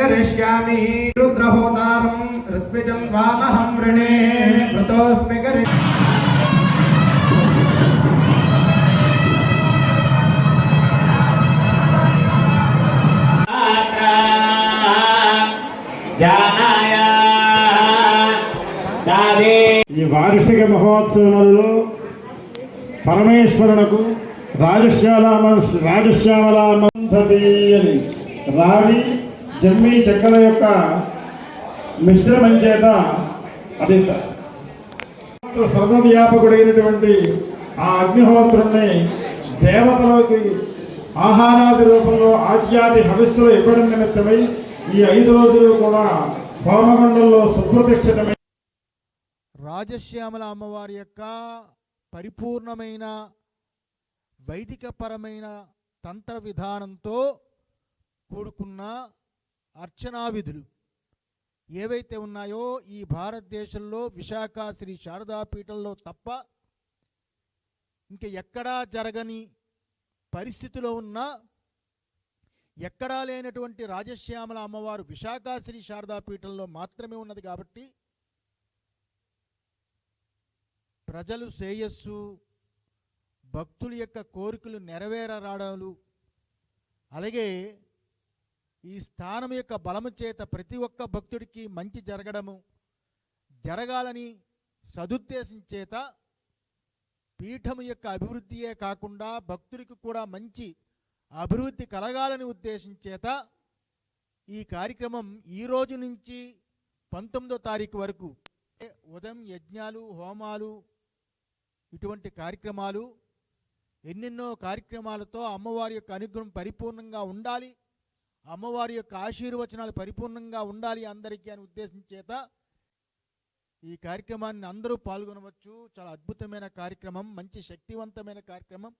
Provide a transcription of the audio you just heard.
కరిష్యామి రుద్రహోతారం ఋత్విజం వామహం వృణే మృతోస్మి గరి ఈ వార్షిక మహోత్సవాలలో పరమేశ్వరునకు రాజశ్యామ రాజశ్యామల అని రావి జమ్మి చెక్కల యొక్క మిశ్రమం చేత అది సర్వవ్యాపకుడైనటువంటి ఆ అగ్నిహోత్రుణ్ణి దేవతలోకి ఆహారాది రూపంలో ఆద్యాది హవిస్సులు ఇవ్వడం నిమిత్తమై ఈ ఐదు రోజులు కూడా హోమగుండంలో సుప్రతిష్ఠితమై రాజశ్యామల అమ్మవారి యొక్క పరిపూర్ణమైన వైదికపరమైన తంత్ర విధానంతో కూడుకున్న అర్చనా విధులు ఏవైతే ఉన్నాయో ఈ భారతదేశంలో విశాఖ శ్రీ శారదాపీఠంలో తప్ప ఇంక ఎక్కడా జరగని పరిస్థితిలో ఉన్న ఎక్కడా లేనటువంటి రాజశ్యామల అమ్మవారు విశాఖ శ్రీ శారదాపీఠంలో మాత్రమే ఉన్నది కాబట్టి ప్రజలు శ్రేయస్సు భక్తుల యొక్క కోరికలు నెరవేరరాడాలు. అలాగే ఈ స్థానం యొక్క బలము చేత ప్రతి ఒక్క భక్తుడికి మంచి జరగడము జరగాలని సదుద్దేశం చేత పీఠము యొక్క అభివృద్ధియే కాకుండా భక్తుడికి కూడా మంచి అభివృద్ధి కలగాలని ఉద్దేశం చేత ఈ కార్యక్రమం ఈ రోజు నుంచి పంతొమ్మిదో తారీఖు వరకు ఉదయం యజ్ఞాలు హోమాలు ఇటువంటి కార్యక్రమాలు ఎన్నెన్నో కార్యక్రమాలతో అమ్మవారి యొక్క అనుగ్రహం పరిపూర్ణంగా ఉండాలి. అమ్మవారి యొక్క ఆశీర్వచనాలు పరిపూర్ణంగా ఉండాలి అందరికీ అని ఉద్దేశం చేత ఈ కార్యక్రమాన్ని అందరూ పాల్గొనవచ్చు. చాలా అద్భుతమైన కార్యక్రమం మంచి శక్తివంతమైన కార్యక్రమం.